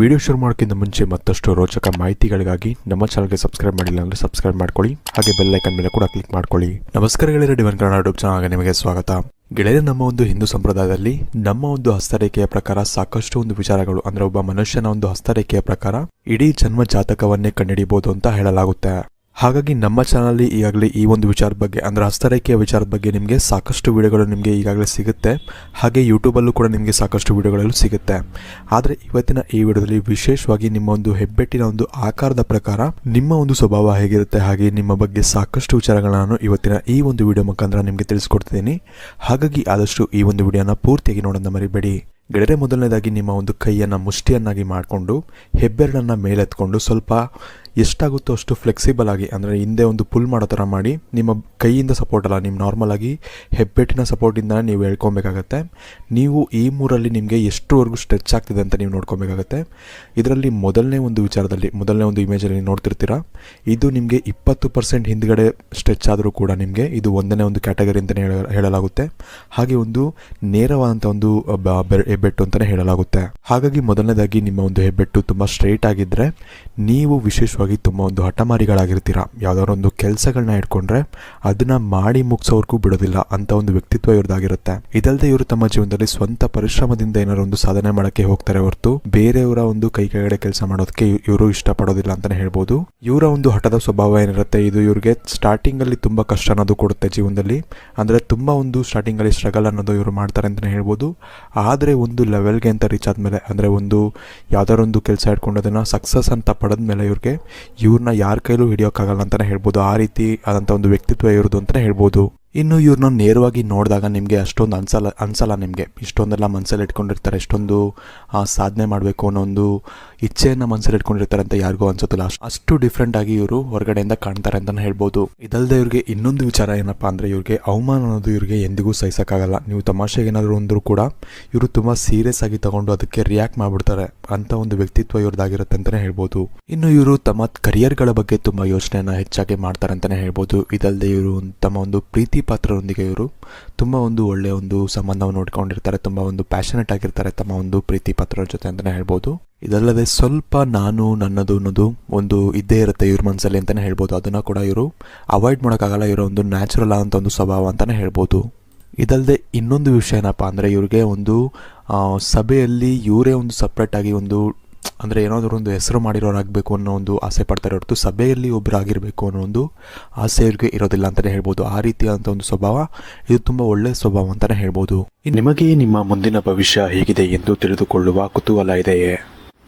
Video ಶುರು ಮಾಡೋಕ್ಕಿಂತ ಮುಂಚೆ ಮತ್ತಷ್ಟು ರೋಚಕ ಮಾಹಿತಿಗಳಿಗಾಗಿ ನಮ್ಮ ಚಾನಲ್ಗೆ ಸಬ್ಸ್ಕ್ರೈಬ್ ಮಾಡಿಲ್ಲ ಅಂದರೆ ಸಬ್ಸ್ಕ್ರೈಬ್ ಮಾಡ್ಕೊಳ್ಳಿ. ಹಾಗೆ ಬೆಲ್ ಐಕನ್ ಮೇಲೆ ಕೂಡ ಕ್ಲಿಕ್ ಮಾಡ್ಕೊಳ್ಳಿ. ನಮಸ್ಕಾರ ಗೆಳೆಯರೆ, ಡಿವನ್ ಕನ್ನಡ ಯೂಟ್ಯೂಬ್ ಚಾನಲ್ಗೆ ನಿಮಗೆ ಸ್ವಾಗತ. ಗೆಳೆಯರ, ನಮ್ಮ ಒಂದು ಹಿಂದೂ ಸಂಪ್ರದಾಯದಲ್ಲಿ ನಮ್ಮ ಒಂದು ಹಸ್ತರೇಖೆಯ ಪ್ರಕಾರ ಸಾಕಷ್ಟು ಒಂದು ವಿಚಾರಗಳು, ಅಂದ್ರೆ ಒಬ್ಬ ಮನುಷ್ಯನ ಒಂದು ಹಸ್ತರೇಖೆಯ ಪ್ರಕಾರ ಇಡೀ ಜನ್ಮ ಜಾತಕವನ್ನೇ ಕಂಡುಹಿಡಿಯಬಹುದು ಅಂತ ಹೇಳಲಾಗುತ್ತೆ. ಹಾಗಾಗಿ ನಮ್ಮ ಚಾನಲ್ಲಿ ಈಗಾಗಲೇ ಈ ಒಂದು ವಿಚಾರದ ಬಗ್ಗೆ, ಅಂದರೆ ಹಸ್ತರೇಖೆಯ ವಿಚಾರದ ಬಗ್ಗೆ ನಿಮಗೆ ಸಾಕಷ್ಟು ವಿಡಿಯೋಗಳು ನಿಮಗೆ ಈಗಾಗಲೇ ಸಿಗುತ್ತೆ. ಹಾಗೆ ಯೂಟ್ಯೂಬಲ್ಲೂ ಕೂಡ ನಿಮಗೆ ಸಾಕಷ್ಟು ವಿಡಿಯೋಗಳಲ್ಲೂ ಸಿಗುತ್ತೆ. ಆದರೆ ಇವತ್ತಿನ ಈ ವಿಡಿಯೋದಲ್ಲಿ ವಿಶೇಷವಾಗಿ ನಿಮ್ಮ ಒಂದು ಹೆಬ್ಬೆಟ್ಟಿನ ಒಂದು ಆಕಾರದ ಪ್ರಕಾರ ನಿಮ್ಮ ಒಂದು ಸ್ವಭಾವ ಹೇಗಿರುತ್ತೆ, ಹಾಗೆ ನಿಮ್ಮ ಬಗ್ಗೆ ಸಾಕಷ್ಟು ವಿಚಾರಗಳನ್ನು ನಾನು ಇವತ್ತಿನ ಈ ಒಂದು ವಿಡಿಯೋ ಮುಖಾಂತರ ನಿಮಗೆ ತಿಳಿಸ್ಕೊಡ್ತಿದ್ದೀನಿ. ಹಾಗಾಗಿ ಆದಷ್ಟು ಈ ಒಂದು ವಿಡಿಯೋನ ಪೂರ್ತಿಯಾಗಿ ನೋಡೋಣ ಮರಿಬೇಡಿ. ಗೆಳೆಯರೆ, ಮೊದಲನೇದಾಗಿ ನಿಮ್ಮ ಒಂದು ಕೈಯನ್ನು ಮುಷ್ಟಿಯನ್ನಾಗಿ ಮಾಡಿಕೊಂಡು, ಹೆಬ್ಬೆರಳನ್ನು ಮೇಲೆತ್ಕೊಂಡು ಸ್ವಲ್ಪ ಎಷ್ಟಾಗುತ್ತೋ ಅಷ್ಟು ಫ್ಲೆಕ್ಸಿಬಲ್ ಆಗಿ, ಅಂದರೆ ಹಿಂದೆ ಒಂದು ಪುಲ್ ಮಾಡೋ ಥರ ಮಾಡಿ, ನಿಮ್ಮ ಕೈಯಿಂದ ಸಪೋರ್ಟ್ ಅಲ್ಲ ನಿಮ್ಮ ನಾರ್ಮಲ್ ಆಗಿ ಹೆಬ್ಬೆಟ್ಟಿನ ಸಪೋರ್ಟಿಂದ ನೀವು ಹೇಳ್ಕೊಬೇಕಾಗತ್ತೆ. ನೀವು ಈ ಮೂರಲ್ಲಿ ನಿಮಗೆ ಎಷ್ಟುವರೆಗೂ ಸ್ಟ್ರೆಚ್ ಆಗ್ತಿದೆ ಅಂತ ನೀವು ನೋಡ್ಕೊಬೇಕಾಗತ್ತೆ. ಇದರಲ್ಲಿ ಮೊದಲನೇ ಒಂದು ವಿಚಾರದಲ್ಲಿ, ಮೊದಲನೇ ಒಂದು ಇಮೇಜಲ್ಲಿ ನೋಡ್ತಿರ್ತೀರಾ? ಇದು ನಿಮಗೆ ಇಪ್ಪತ್ತು ಪರ್ಸೆಂಟ್ ಹಿಂದ್ಗಡೆ ಸ್ಟ್ರೆಚ್ ಆದರೂ ಕೂಡ ನಿಮಗೆ ಇದು ಒಂದನೇ ಒಂದು ಕ್ಯಾಟಗರಿ ಅಂತಲೇ ಹೇಳ, ಹೇಳಲಾಗುತ್ತೆ. ಹಾಗೆ ಒಂದು ನೇರವಾದಂಥ ಒಂದು ಹೆಬ್ಬೆಟ್ಟು ಅಂತಲೇ ಹೇಳಲಾಗುತ್ತೆ. ಹಾಗಾಗಿ ಮೊದಲನೇದಾಗಿ ನಿಮ್ಮ ಒಂದು ಹೆಬ್ಬೆಟ್ಟು ತುಂಬ ಸ್ಟ್ರೈಟ್ ಆಗಿದ್ದರೆ ನೀವು ವಿಶೇಷವಾಗಿ ತುಂಬ ಒಂದು ಹಠಮಾರಿಗಳಾಗಿರ್ತೀರ? ಯಾವ್ದಾದ್ರು ಒಂದು ಕೆಲಸಗಳನ್ನ ಇಟ್ಕೊಂಡ್ರೆ ಅದನ್ನ ಮಾಡಿ ಮುಗಿಸೋರ್ಗೂ ಬಿಡೋದಿಲ್ಲ ಅಂತ ಒಂದು ವ್ಯಕ್ತಿತ್ವ ಇವ್ರದ್ದಾಗಿರುತ್ತೆ. ಇದಲ್ಲದೆ ಇವರು ತಮ್ಮ ಜೀವನದಲ್ಲಿ ಸ್ವಂತ ಪರಿಶ್ರಮದಿಂದ ಏನಾದ್ರು ಒಂದು ಸಾಧನೆ ಮಾಡಕ್ಕೆ ಹೋಗ್ತಾರೆ ಹೊರತು ಬೇರೆಯವರ ಒಂದು ಕೈ ಕೆಳಗಡೆ ಕೆಲಸ ಮಾಡೋದಕ್ಕೆ ಇವರು ಇಷ್ಟಪಡೋದಿಲ್ಲ ಅಂತಾನೆ ಹೇಳ್ಬೋದು. ಇವರ ಒಂದು ಹಠದ ಸ್ವಭಾವ ಏನಿರುತ್ತೆ, ಇದು ಇವ್ರಿಗೆ ಸ್ಟಾರ್ಟಿಂಗ್ ಅಲ್ಲಿ ತುಂಬಾ ಕಷ್ಟ ಅನ್ನೋದು ಕೊಡುತ್ತೆ ಜೀವನದಲ್ಲಿ. ಅಂದ್ರೆ ತುಂಬಾ ಒಂದು ಸ್ಟಾರ್ಟಿಂಗ್ ಅಲ್ಲಿ ಸ್ಟ್ರಗಲ್ ಅನ್ನೋದು ಇವರು ಮಾಡ್ತಾರೆ ಅಂತಾನೆ ಹೇಳ್ಬೋದು. ಆದ್ರೆ ಒಂದು ಲೆವೆಲ್ಗೆ ಅಂತ ರೀಚ್ ಆದ್ಮೇಲೆ, ಅಂದ್ರೆ ಒಂದು ಯಾವ್ದಾರೊಂದು ಕೆಲಸ ಇಟ್ಕೊಂಡು ಅದನ್ನ ಸಕ್ಸಸ್ ಅಂತ ಪಡೆದ್ಮೇಲೆ ಇವ್ರಿಗೆ ಇವ್ರನ್ನ ಯಾರ ಕೈಲೂ ಹಿಡಿಯೋಕ್ಕಾಗಲ್ಲ ಅಂತಲೇ ಹೇಳ್ಬೋದು. ಆ ರೀತಿ ಆದಂಥ ಒಂದು ವ್ಯಕ್ತಿತ್ವ ಇರೋದು ಅಂತಲೇ ಹೇಳ್ಬೋದು. ಇನ್ನು ಇವ್ರನ್ನ ನೇರವಾಗಿ ನೋಡಿದಾಗ ನಿಮಗೆ ಅಷ್ಟೊಂದು ಅನ್ಸಲ್ಲ ಅನ್ಸಲ್ಲ ನಿಮಗೆ. ಇಷ್ಟೊಂದೆಲ್ಲ ಮನಸ್ಸಲ್ಲಿ ಇಟ್ಕೊಂಡಿರ್ತಾರೆ. ಇಷ್ಟೊಂದು ಸಾಧನೆ ಮಾಡಬೇಕು ಅನ್ನೋ ಒಂದು ಇಚ್ಛೆಯನ್ನು ಮನಸ್ಸಲ್ಲಿ ಇಟ್ಕೊಂಡಿರ್ತಾರೆ ಅಂತ ಯಾರಿಗೂ ಅನ್ಸುತ್ತಿಲ್ಲ ಅಷ್ಟು ಡಿಫ್ರೆಂಟ್ ಆಗಿ ಇವರು ಹೊರಗಡೆಯಿಂದ ಕಾಣ್ತಾರೆ ಅಂತಾನೆ ಹೇಳ್ಬೋದು. ಇದಲ್ಲದೆ ಇವ್ರಿಗೆ ಇನ್ನೊಂದು ವಿಚಾರ ಏನಪ್ಪಾ ಅಂದ್ರೆ ಇವ್ರಿಗೆ ಅವಮಾನ ಅನ್ನೋದು ಇವ್ರಿಗೆ ಎಂದಿಗೂ ಸಹಿಸಕ್ಕಾಗಲ್ಲ. ನೀವು ತಮಾಷೆಗೆ ಏನಾದರೂ ಅಂದರೂ ಕೂಡ ಇವರು ತುಂಬಾ ಸೀರಿಯಸ್ ಆಗಿ ತಗೊಂಡು ಅದಕ್ಕೆ ರಿಯಾಕ್ಟ್ ಮಾಡ್ಬಿಡ್ತಾರೆ ಅಂತ ಒಂದು ವ್ಯಕ್ತಿತ್ವ ಇವ್ರದ್ದಾಗಿರುತ್ತೆ ಅಂತಾನೆ ಹೇಳ್ಬೋದು. ಇನ್ನು ಇವರು ತಮ್ಮ ಕರಿಯರ್ಗಳ ಬಗ್ಗೆ ತುಂಬಾ ಯೋಚನೆಯನ್ನ ಹೆಚ್ಚಾಗಿ ಮಾಡ್ತಾರೆ ಅಂತಾನೆ ಹೇಳ್ಬೋದು. ಇದಲ್ಲದೆ ಇವರು ತಮ್ಮ ಒಂದು ಪ್ರೀತಿ ಪಾತ್ರರೊಂದಿಗೆ ಇವರು ತುಂಬಾ ಒಂದು ಒಳ್ಳೆಯ ಒಂದು ಸಂಬಂಧವನ್ನು ನೋಡ್ಕೊಂಡಿರ್ತಾರೆ, ತುಂಬಾ ಒಂದು ಪ್ಯಾಷನೆಟ್ ಆಗಿರ್ತಾರೆ ತಮ್ಮ ಒಂದು ಪ್ರೀತಿ ಪಾತ್ರರ ಜೊತೆ ಅಂತಾನೆ ಹೇಳ್ಬೋದು. ಇದಲ್ಲದೆ ಸ್ವಲ್ಪ ನಾನು ನನ್ನದು ಅನ್ನೋದು ಒಂದು ಇದ್ದೇ ಇರುತ್ತೆ ಇವ್ರ ಮನಸ್ಸಲ್ಲಿ ಅಂತಲೇ ಹೇಳ್ಬೋದು. ಅದನ್ನು ಕೂಡ ಇವರು ಅವಾಯ್ಡ್ ಮಾಡೋಕ್ಕಾಗಲ್ಲ. ಇವರ ಒಂದು ನ್ಯಾಚುರಲ್ ಆದಂಥ ಒಂದು ಸ್ವಭಾವ ಅಂತಲೇ ಹೇಳ್ಬೋದು. ಇದಲ್ಲದೆ ಇನ್ನೊಂದು ವಿಷಯ ಏನಪ್ಪ ಅಂದರೆ ಇವ್ರಿಗೆ ಒಂದು ಸಭೆಯಲ್ಲಿ ಇವರೇ ಒಂದು ಸಪ್ರೇಟಾಗಿ ಒಂದು ಅಂದರೆ ಏನಾದರೂ ಒಂದು ಹೆಸರು ಮಾಡಿರೋರಾಗಬೇಕು ಅನ್ನೋ ಒಂದು ಆಸೆ ಪಡ್ತಾರೆ ಹೊರತು ಸಭೆಯಲ್ಲಿ ಒಬ್ಬರಾಗಿರಬೇಕು ಅನ್ನೋ ಒಂದು ಆಸೆ ಇವ್ರಿಗೆ ಇರೋದಿಲ್ಲ ಅಂತಲೇ ಹೇಳ್ಬೋದು. ಆ ರೀತಿಯಾದಂಥ ಒಂದು ಸ್ವಭಾವ ಇದು ತುಂಬ ಒಳ್ಳೆಯ ಸ್ವಭಾವ ಅಂತಲೇ ಹೇಳ್ಬೋದು. ನಿಮಗೆ ನಿಮ್ಮ ಮುಂದಿನ ಭವಿಷ್ಯ ಹೇಗಿದೆ ಎಂದು ತಿಳಿದುಕೊಳ್ಳುವ ಕುತೂಹಲ ಇದೆಯೇ?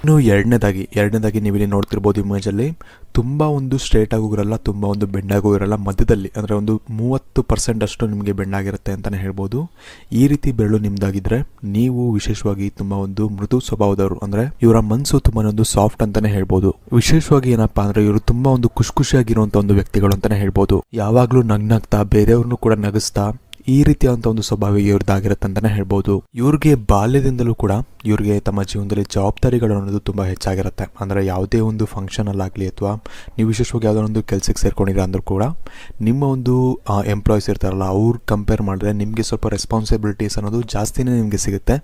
ಇನ್ನು ಎರಡನೇದಾಗಿ ಎರಡನೇದಾಗಿ ನೀವು ಇಲ್ಲಿ ನೋಡ್ತಿರ್ಬೋದು ಇಮೇಜಲ್ಲಿ ತುಂಬ ಒಂದು ಸ್ಟ್ರೇಟ್ ಆಗೂ ಇರಲ್ಲ ತುಂಬ ಒಂದು ಬೆಂಡಾಗೂ ಇರಲ್ಲ ಮಧ್ಯದಲ್ಲಿ ಅಂದರೆ ಒಂದು ಮೂವತ್ತು ಪರ್ಸೆಂಟ್ ಅಷ್ಟು ನಿಮಗೆ ಬೆಂಡಾಗಿರುತ್ತೆ ಅಂತಲೇ ಹೇಳ್ಬೋದು. ಈ ರೀತಿ ಬೆರಳು ನಿಮ್ದಾಗಿದ್ರೆ ನೀವು ವಿಶೇಷವಾಗಿ ತುಂಬ ಒಂದು ಮೃದು ಸ್ವಭಾವದವರು ಅಂದರೆ ಇವರ ಮನಸ್ಸು ತುಂಬಾನೇ ಒಂದು ಸಾಫ್ಟ್ ಅಂತಲೇ ಹೇಳ್ಬೋದು. ವಿಶೇಷವಾಗಿ ಏನಪ್ಪಾ ಅಂದರೆ ಇವರು ತುಂಬ ಒಂದು ಖುಷಿ ಖುಷಿಯಾಗಿರುವಂಥ ಒಂದು ವ್ಯಕ್ತಿಗಳು ಅಂತಲೇ ಹೇಳ್ಬೋದು. ಯಾವಾಗಲೂ ನಗ್ನಾಗ್ತಾ, ಬೇರೆಯವ್ರನ್ನೂ ಕೂಡ ನಗಿಸ್ತಾ ಈ ರೀತಿಯಾದಂಥ ಒಂದು ಸ್ವಭಾವ ಇವ್ರದ್ದಾಗಿರುತ್ತೆ ಅಂತಾನೆ ಹೇಳ್ಬೋದು. ಇವ್ರಿಗೆ ಬಾಲ್ಯದಿಂದಲೂ ಕೂಡ ಇವ್ರಿಗೆ ತಮ್ಮ ಜೀವನದಲ್ಲಿ ಜವಾಬ್ದಾರಿಗಳು ಅನ್ನೋದು ತುಂಬ ಹೆಚ್ಚಾಗಿರುತ್ತೆ. ಅಂದರೆ ಯಾವುದೇ ಒಂದು ಫಂಕ್ಷನಲ್ಲಾಗಲಿ ಅಥವಾ ನೀವು ವಿಶೇಷವಾಗಿ ಯಾವುದೋ ಒಂದು ಕೆಲಸಕ್ಕೆ ಸೇರ್ಕೊಂಡಿರ ಅಂದರೂ ಕೂಡ ನಿಮ್ಮ ಒಂದು ಎಂಪ್ಲಾಯೀಸ್ ಇರ್ತಾರಲ್ಲ, ಅವ್ರು ಕಂಪೇರ್ ಮಾಡಿದ್ರೆ ನಿಮಗೆ ಸ್ವಲ್ಪ ರೆಸ್ಪಾನ್ಸಿಬಿಲಿಟೀಸ್ ಅನ್ನೋದು ಜಾಸ್ತಿನೇ ನಿಮಗೆ ಸಿಗುತ್ತೆ.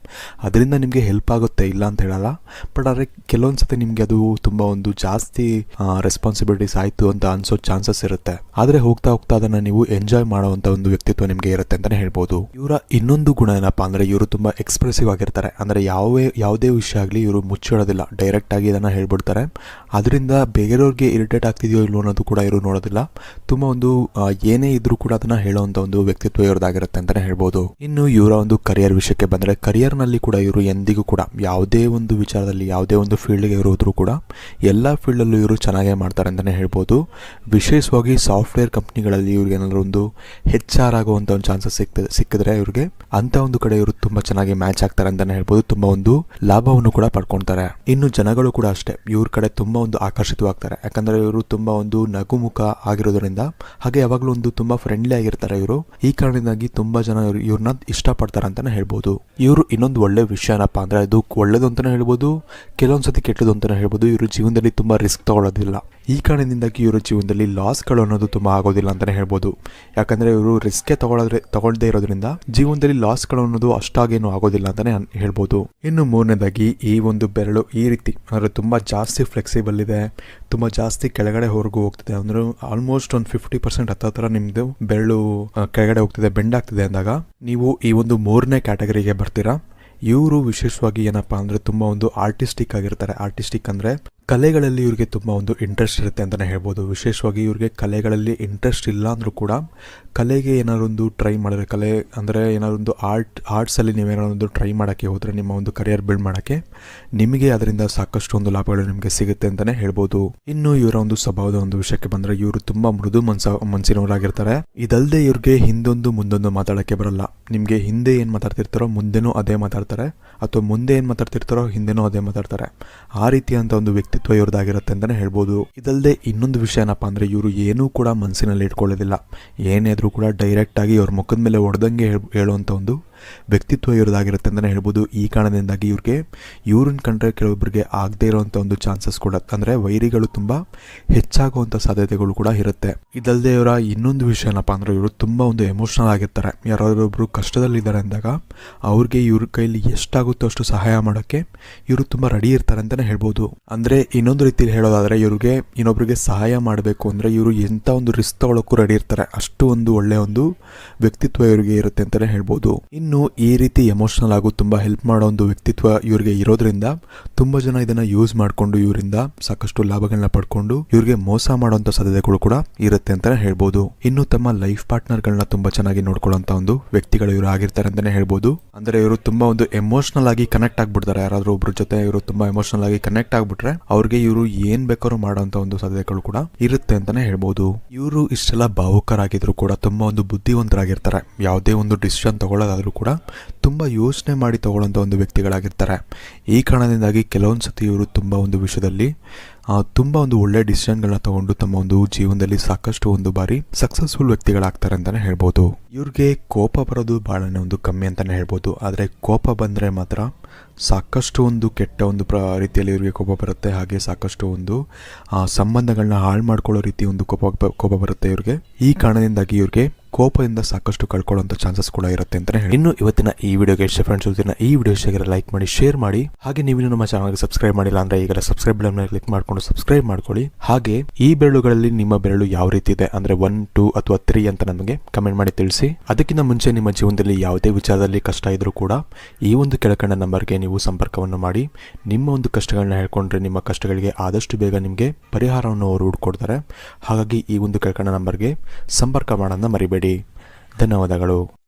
ಅದರಿಂದ ನಿಮಗೆ ಹೆಲ್ಪ್ ಆಗುತ್ತೆ, ಇಲ್ಲ ಅಂತ ಹೇಳಲ್ಲ. ಬಟ್ ಆದರೆ ಕೆಲವೊಂದು ಸತಿ ನಿಮಗೆ ಅದು ತುಂಬ ಒಂದು ಜಾಸ್ತಿ ರೆಸ್ಪಾನ್ಸಿಬಿಲಿಟೀಸ್ ಆಯಿತು ಅಂತ ಅನ್ಸೋ ಚಾನ್ಸಸ್ ಇರುತ್ತೆ. ಆದರೆ ಹೋಗ್ತಾ ಹೋಗ್ತಾ ಅದನ್ನು ನೀವು ಎಂಜಾಯ್ ಮಾಡುವಂತ ಒಂದು ವ್ಯಕ್ತಿತ್ವ ನಿಮಗೆ ಇರುತ್ತೆ. ಅಂತಲೇ ಹೇಳ್ಬೋದು. ಇವರ ಇನ್ನೊಂದು ಗುಣ ಏನಪ್ಪ ಅಂದರೆ ಇವರು ತುಂಬ ಎಕ್ಸ್ಪ್ರೆಸಿವ್ ಆಗಿರ್ತಾರೆ. ಅಂದರೆ ಯಾವೇ, ಯಾವುದೇ ವಿಷಯ ಆಗಲಿ ಇವರು ಮುಚ್ಚಿಡೋದಿಲ್ಲ ಡೈರೆಕ್ಟ್ ಆಗಿ ಇದನ್ನು ಹೇಳ್ಬಿಡ್ತಾರೆ. ಅದರಿಂದ ಬೇರೆಯವ್ರಿಗೆ ಇರಿಟೇಟ್ ಆಗ್ತಿದೆಯೋ ಇಲ್ಲೋ ಅನ್ನೋದು ಕೂಡ ಇವರು ನೋಡೋದಿಲ್ಲ. ತುಂಬ ಒಂದು ಏನೇ ಇದ್ರೂ ಕೂಡ ಅದನ್ನ ಹೇಳುವಂಥ ಒಂದು ವ್ಯಕ್ತಿತ್ವ ಇವರದಾಗಿರುತ್ತೆ ಅಂತಲೇ ಹೇಳ್ಬೋದು. ಇನ್ನು ಇವರ ಒಂದು ಕರಿಯರ್ ವಿಷಯಕ್ಕೆ ಬಂದರೆ ಕರಿಯರ್ನಲ್ಲಿ ಕೂಡ ಇವರು ಎಂದಿಗೂ ಕೂಡ ಯಾವುದೇ ಒಂದು ವಿಚಾರದಲ್ಲಿ, ಯಾವುದೇ ಒಂದು ಫೀಲ್ಡ್ಗೆ ಇವರು ಹೋದರೂ ಕೂಡ ಎಲ್ಲ ಫೀಲ್ಡಲ್ಲೂ ಇವರು ಚೆನ್ನಾಗೇ ಮಾಡ್ತಾರೆ ಅಂತಲೇ ಹೇಳ್ಬೋದು. ವಿಶೇಷವಾಗಿ ಸಾಫ್ಟ್ವೇರ್ ಕಂಪ್ನಿಗಳಲ್ಲಿ ಇವ್ರಿಗೆ ಏನಾದರೂ ಒಂದು ಹೆಚ್ಚಾರಾಗುವಂಥ ಒಂದು ಚಾನ್ಸ್ ಚಾನ್ಸಸ್ ಸಿಕ್ತದೆ ಸಿಕ್ಕಿದ್ರೆ ಇವ್ರಿಗೆ ಅಂತ ಒಂದು ಕಡೆ ಇವರು ತುಂಬಾ ಚೆನ್ನಾಗಿ ಮ್ಯಾಚ್ ಆಗ್ತಾರೆ ಅಂತಾನೆ ಹೇಳ್ಬೋದು. ತುಂಬಾ ಒಂದು ಲಾಭವನ್ನು ಕೂಡ ಪಡ್ಕೊಳ್ತಾರೆ ಇನ್ನು ಜನಗಳು ಕೂಡ ಅಷ್ಟೇ. ಇವ್ರ ಕಡೆ ತುಂಬಾ ಒಂದು ಆಕರ್ಷಿತವಾಗ್ತಾರೆ. ಯಾಕಂದ್ರೆ ಇವರು ತುಂಬಾ ಒಂದು ನಗುಮುಖ ಆಗಿರೋದ್ರಿಂದ ಹಾಗೆ ಯಾವಾಗಲೂ ಒಂದು ತುಂಬಾ ಫ್ರೆಂಡ್ಲಿ ಆಗಿರ್ತಾರೆ ಇವರು. ಈ ಕಾರಣದಿಂದಾಗಿ ತುಂಬಾ ಜನ ಇವ್ರು ಇವ್ರನ್ನ ಇಷ್ಟಪಡ್ತಾರೆ ಅಂತಾನೆ ಹೇಳ್ಬೋದು. ಇವರು ಇನ್ನೊಂದು ಒಳ್ಳೆ ವಿಷಯ ಏನಪ್ಪ ಅಂದ್ರೆ ಅದು ಒಳ್ಳೇದು ಅಂತಾನೆ ಹೇಳ್ಬೋದು. ಕೆಲವೊಂದ್ಸತಿ ಕೆಟ್ಟದ್ದು ಅಂತಲೇ ಹೇಳ್ಬೋದು. ಇವರು ಜೀವನದಲ್ಲಿ ತುಂಬಾ ರಿಸ್ಕ್ ತಗೊಳ್ಳೋದಿಲ್ಲ. ಈ ಕಾರಣದಿಂದಾಗಿ ಇವರ ಜೀವನದಲ್ಲಿ ಲಾಸ್ಗಳು ಅನ್ನೋದು ತುಂಬ ಆಗೋದಿಲ್ಲ ಅಂತಲೇ ಹೇಳ್ಬೋದು. ಯಾಕಂದರೆ ಇವರು ರಿಸ್ಕೆ ತಗೊಳ್ಳೋದ್ರೆ ತಗೊಳ್ಳದೇ ಇರೋದ್ರಿಂದ ಜೀವನದಲ್ಲಿ ಲಾಸ್ಗಳು ಅನ್ನೋದು ಅಷ್ಟಾಗೇನು ಆಗೋದಿಲ್ಲ ಅಂತಲೇ ಅನ್- ಹೇಳ್ಬೋದು. ಇನ್ನು ಮೂರನೇದಾಗಿ ಈ ಒಂದು ಬೆರಳು ಈ ರೀತಿ, ಅಂದರೆ ತುಂಬ ಜಾಸ್ತಿ ಫ್ಲೆಕ್ಸಿಬಲ್ ಇದೆ, ತುಂಬ ಜಾಸ್ತಿ ಕೆಳಗಡೆ ಹೊರಗು ಹೋಗ್ತಿದೆ. ಅಂದ್ರೆ ಆಲ್ಮೋಸ್ಟ್ ಒಂದು ಫಿಫ್ಟಿ ಪರ್ಸೆಂಟ್ ಹತ್ತತ್ರ ನಿಮ್ಮದು ಬೆರಳು ಕೆಳಗಡೆ ಹೋಗ್ತಿದೆ ಬೆಂಡ್ ಆಗ್ತಿದೆ ಅಂದಾಗ ನೀವು ಈ ಒಂದು ಮೂರನೇ ಕ್ಯಾಟಗರಿಗೆ ಬರ್ತೀರಾ. ಇವರು ವಿಶೇಷವಾಗಿ ಏನಪ್ಪ ಅಂದರೆ ತುಂಬ ಒಂದು ಆರ್ಟಿಸ್ಟಿಕ್ ಆಗಿರ್ತಾರೆ. ಆರ್ಟಿಸ್ಟಿಕ್ ಅಂದರೆ ಕಲೆಗಳಲ್ಲಿ ಇವ್ರಿಗೆ ತುಂಬ ಒಂದು ಇಂಟ್ರೆಸ್ಟ್ ಇರುತ್ತೆ ಅಂತಲೇ ಹೇಳ್ಬೋದು. ವಿಶೇಷವಾಗಿ ಇವ್ರಿಗೆ ಕಲೆಗಳಲ್ಲಿ ಇಂಟ್ರೆಸ್ಟ್ ಇಲ್ಲ ಅಂದರೂ ಕೂಡ ಕಲೆಗೆ ಏನಾದ್ರು ಒಂದು ಟ್ರೈ ಮಾಡಿದ್ರೆ, ಕಲೆ ಅಂದರೆ ಏನಾದ್ರು ಒಂದು ಆರ್ಟ್ ಆರ್ಟ್ಸಲ್ಲಿ ಒಂದು ಟ್ರೈ ಮಾಡೋಕ್ಕೆ ಹೋದರೆ, ನಿಮ್ಮ ಒಂದು ಕರಿಯರ್ ಬಿಲ್ಡ್ ಮಾಡೋಕ್ಕೆ ನಿಮಗೆ ಅದರಿಂದ ಸಾಕಷ್ಟು ಒಂದು ಲಾಭಗಳು ನಿಮಗೆ ಸಿಗುತ್ತೆ ಅಂತಲೇ ಹೇಳ್ಬೋದು. ಇನ್ನು ಇವರ ಒಂದು ಸ್ವಭಾವದ ಒಂದು ವಿಷಯಕ್ಕೆ ಬಂದರೆ ಇವರು ತುಂಬ ಮೃದು ಮನ್ಸ ಮನಸ್ಸಿನವರಾಗಿರ್ತಾರೆ ಇದಲ್ಲದೆ ಇವ್ರಿಗೆ ಹಿಂದೊಂದು ಮುಂದೊಂದು ಮಾತಾಡೋಕ್ಕೆ ಬರಲ್ಲ. ನಿಮಗೆ ಹಿಂದೆ ಏನು ಮಾತಾಡ್ತಿರ್ತಾರೋ ಮುಂದೆನೂ ಅದೇ ಮಾತಾಡ್ತಾರೆ. ಅಥವಾ ಮುಂದೆ ಏನು ಮಾತಾಡ್ತಿರ್ತಾರೋ ಹಿಂದೆನೂ ಅದೇ ಮಾತಾಡ್ತಾರೆ. ಆ ರೀತಿಯಂಥ ಒಂದು ವ್ಯಕ್ತಿತ್ವ ಇವ್ರದ್ದಾಗಿರುತ್ತೆ ಅಂತಲೇ ಹೇಳ್ಬೋದು. ಇದಲ್ಲದೆ ಇನ್ನೊಂದು ವಿಷಯ ಏನಪ್ಪ ಅಂದರೆ ಇವರು ಏನೂ ಕೂಡ ಮನಸ್ಸಿನಲ್ಲಿ ಇಟ್ಕೊಳ್ಳೋದಿಲ್ಲ. ಏನೇ ಕೂಡ ಡೈರೆಕ್ಟಾಗಿ ಇವ್ರ ಮುಖದ ಮೇಲೆ ಹೊಡೆದಂಗೆ ಹೇಳುವಂಥ ಒಂದು ವ್ಯಕ್ತಿತ್ವ ಇರೋದಾಗಿರುತ್ತೆ ಅಂತಲೇ ಹೇಳ್ಬೋದು. ಈ ಕಾರಣದಿಂದಾಗಿ ಇವ್ರಿಗೆ ಇವ್ರನ್ನ ಕಂಡ್ರೆ ಕೆಲವೊಬ್ಬರಿಗೆ ಆಗದೇ ಇರೋವಂಥ ಒಂದು ಚಾನ್ಸಸ್ ಕೂಡ, ಅಂದರೆ ವೈರಿಗಳು ತುಂಬ ಹೆಚ್ಚಾಗುವಂಥ ಸಾಧ್ಯತೆಗಳು ಕೂಡ ಇರುತ್ತೆ. ಇದಲ್ಲದೆ ಇವರ ಇನ್ನೊಂದು ವಿಷಯ ಏನಪ್ಪ ಅಂದರೆ ಇವರು ತುಂಬ ಒಂದು ಎಮೋಷ್ನಲ್ ಆಗಿರ್ತಾರೆ. ಯಾರಾದ್ರೊಬ್ರು ಕಷ್ಟದಲ್ಲಿದ್ದಾರೆ ಅಂದಾಗ ಅವ್ರಿಗೆ ಇವ್ರ ಕೈಲಿ ಎಷ್ಟಾಗುತ್ತೋ ಅಷ್ಟು ಸಹಾಯ ಮಾಡೋಕ್ಕೆ ಇವರು ತುಂಬ ರೆಡಿ ಇರ್ತಾರೆ ಅಂತಲೇ ಹೇಳ್ಬೋದು. ಅಂದರೆ ಇನ್ನೊಂದು ರೀತಿಯಲ್ಲಿ ಹೇಳೋದಾದರೆ ಇವ್ರಿಗೆ ಇನ್ನೊಬ್ರಿಗೆ ಸಹಾಯ ಮಾಡಬೇಕು ಅಂದರೆ ಇವರು ಎಂಥ ಒಂದು ರಿಸ್ಕ್ ತಗೊಳ್ಳೋಕ್ಕೂ ರೆಡಿ ಇರ್ತಾರೆ. ಅಷ್ಟು ಒಂದು ಒಳ್ಳೆಯ ಒಂದು ವ್ಯಕ್ತಿತ್ವ ಇವರಿಗೆ ಇರುತ್ತೆ ಅಂತಲೇ ಹೇಳ್ಬೋದು. ಇನ್ನು ಈ ರೀತಿ ಎಮೋಷ್ನಲ್ ಆಗು ತುಂಬ ಹೆಲ್ಪ್ ಮಾಡೋ ಒಂದು ವ್ಯಕ್ತಿತ್ವ ಇವರಿಗೆ ಇರೋದ್ರಿಂದ ತುಂಬ ಜನ ಇದನ್ನ ಯೂಸ್ ಮಾಡಿಕೊಂಡು ಇವರಿಂದ ಸಾಕಷ್ಟು ಲಾಭಗಳನ್ನ ಪಡ್ಕೊಂಡು ಇವರಿಗೆ ಮೋಸ ಮಾಡುವಂತ ಸಾಧ್ಯತೆಗಳು ಕೂಡ ಇರುತ್ತೆ ಅಂತಾನೆ ಹೇಳ್ಬೋದು. ಇನ್ನು ತಮ್ಮ ಲೈಫ್ ಪಾರ್ಟ್ನರ್ಗಳನ್ನ ತುಂಬಾ ಚೆನ್ನಾಗಿ ನೋಡ್ಕೊಳ್ಳೋಂಥ ಒಂದು ವ್ಯಕ್ತಿಗಳು ಇವರು ಆಗಿರ್ತಾರೆ ಅಂತಾನೆ ಹೇಳ್ಬೋದು. ಅಂದ್ರೆ ಇವರು ತುಂಬಾ ಒಂದು ಎಮೋಷ್ನಲ್ ಆಗಿ ಕನೆಕ್ಟ್ ಆಗ್ಬಿಡ್ತಾರೆ. ಯಾರಾದರೂ ಒಬ್ಬರ ಜೊತೆ ಇವರು ತುಂಬಾ ಎಮೋಷನಲ್ ಆಗಿ ಕನೆಕ್ಟ್ ಆಗ್ಬಿಟ್ರೆ ಅವ್ರಿಗೆ ಇವರು ಏನ್ ಬೇಕಾದ್ರೂ ಮಾಡುವಂತ ಒಂದು ಸಾಧ್ಯತೆಗಳು ಕೂಡ ಇರುತ್ತೆ ಅಂತಾನೆ ಹೇಳ್ಬೋದು. ಇವರು ಇಷ್ಟೆಲ್ಲ ಭಾವುಕರಾಗಿದ್ರು ಕೂಡ ತುಂಬಾ ಒಂದು ಬುದ್ಧಿವಂತರಾಗಿರ್ತಾರೆ. ಯಾವುದೇ ಒಂದು ಡಿಸಿಷನ್ ತಗೊಳ್ಳೋದಾದ್ರೂ ಕೂಡ ತುಂಬ ಯೋಚನೆ ಮಾಡಿ ತಗೊಳ್ಳೋಂಥ ಒಂದು ವ್ಯಕ್ತಿಗಳಾಗಿರ್ತಾರೆ. ಈ ಕಾರಣದಿಂದಾಗಿ ಕೆಲವೊಂದು ಸತಿ ಇವರು ತುಂಬ ಒಂದು ವಿಷಯದಲ್ಲಿ ತುಂಬ ಒಂದು ಒಳ್ಳೆ ಡಿಸಿಷನ್ಗಳನ್ನ ತಗೊಂಡು ತಮ್ಮ ಒಂದು ಜೀವನದಲ್ಲಿ ಸಾಕಷ್ಟು ಒಂದು ಬಾರಿ ಸಕ್ಸಸ್ಫುಲ್ ವ್ಯಕ್ತಿಗಳಾಗ್ತಾರೆ ಅಂತಲೇ ಹೇಳ್ಬೋದು. ಇವ್ರಿಗೆ ಕೋಪ ಬರೋದು ಭಾಳನೇ ಒಂದು ಕಮ್ಮಿ ಅಂತಲೇ ಹೇಳ್ಬೋದು. ಆದರೆ ಕೋಪ ಬಂದರೆ ಮಾತ್ರ ಸಾಕಷ್ಟು ಒಂದು ಕೆಟ್ಟ ಒಂದು ಪ್ರ, ರೀತಿಯಲ್ಲಿ ಇವರಿಗೆ ಕೋಪ ಬರುತ್ತೆ. ಹಾಗೆ ಸಾಕಷ್ಟು ಒಂದು ಸಂಬಂಧಗಳನ್ನ ಹಾಳು ಮಾಡ್ಕೊಳ್ಳೋ ರೀತಿ ಒಂದು ಕೋಪ ಕೋಪ ಬರುತ್ತೆ ಇವ್ರಿಗೆ. ಈ ಕಾರಣದಿಂದಾಗಿ ಇವ್ರಿಗೆ ಕೋಪದಿಂದ ಸಾಕಷ್ಟು ಕಳ್ಕೊಳ್ಳೋಂಥ ಚಾನ್ಸಸ್ ಕೂಡ ಇರುತ್ತೆ ಅಂತಲೇ ಹೇಳಿ ಇನ್ನು ಇವತ್ತಿನ ಈ ವಿಡಿಯೋಗೆ ಇಷ್ಟ ಫ್ರೆಂಡ್ಸ್, ಇವತ್ತಿನ ಈ ವಿಡಿಯೋ ಇಷ್ಟ ಲೈಕ್ ಮಾಡಿ, ಶೇರ್ ಮಾಡಿ. ಹಾಗೆ ನೀವು ನಮ್ಮ ಚಾನಲ್ಗೆ ಸಬ್ಸ್ಕ್ರೈಬ್ ಮಾಡಿಲ್ಲ ಅಂದ್ರೆ ಈಗಲೇ ಸಬ್ಸ್ಕ್ರೈಬ್ ಬಟನ್ ಮೇಲೆ ಕ್ಲಿಕ್ ಮಾಡ್ಕೊಂಡು ಸಬ್ಸ್ಕ್ರೈಬ್ ಮಾಡ್ಕೊಳ್ಳಿ. ಹಾಗೆ ಈ ಬೆರಳುಗಳಲ್ಲಿ ನಿಮ್ಮ ಬೆರಳು ಯಾವ ರೀತಿ ಇದೆ ಅಂದ್ರೆ ಒನ್, ಟೂ ಅಥವಾ ತ್ರೀ ಅಂತ ನಮಗೆ ಕಮೆಂಟ್ ಮಾಡಿ ತಿಳಿಸಿ. ಅದಕ್ಕಿಂತ ಮುಂಚೆ ನಿಮ್ಮ ಜೀವನದಲ್ಲಿ ಯಾವುದೇ ವಿಚಾರದಲ್ಲಿ ಕಷ್ಟ ಇದ್ರೂ ಕೂಡ ಈ ಒಂದು ಕೆಳಕಂಡ ನಂಬರ್ಗೆ ನೀವು ಸಂಪರ್ಕವನ್ನು ಮಾಡಿ, ನಿಮ್ಮ ಒಂದು ಕಷ್ಟಗಳನ್ನ ಹೇಳ್ಕೊಂಡ್ರೆ ನಿಮ್ಮ ಕಷ್ಟಗಳಿಗೆ ಆದಷ್ಟು ಬೇಗ ನಿಮಗೆ ಪರಿಹಾರವನ್ನು ಅವರು ಹುಡ್ಕೊಡ್ತಾರೆ. ಹಾಗಾಗಿ ಈ ಒಂದು ಕೆಳಕಂಡ ನಂಬರ್ಗೆ ಸಂಪರ್ಕ ಮಾಡೋದನ್ನ ಮರಿಬೇಡಿ. ಧನ್ಯವಾದಗಳು.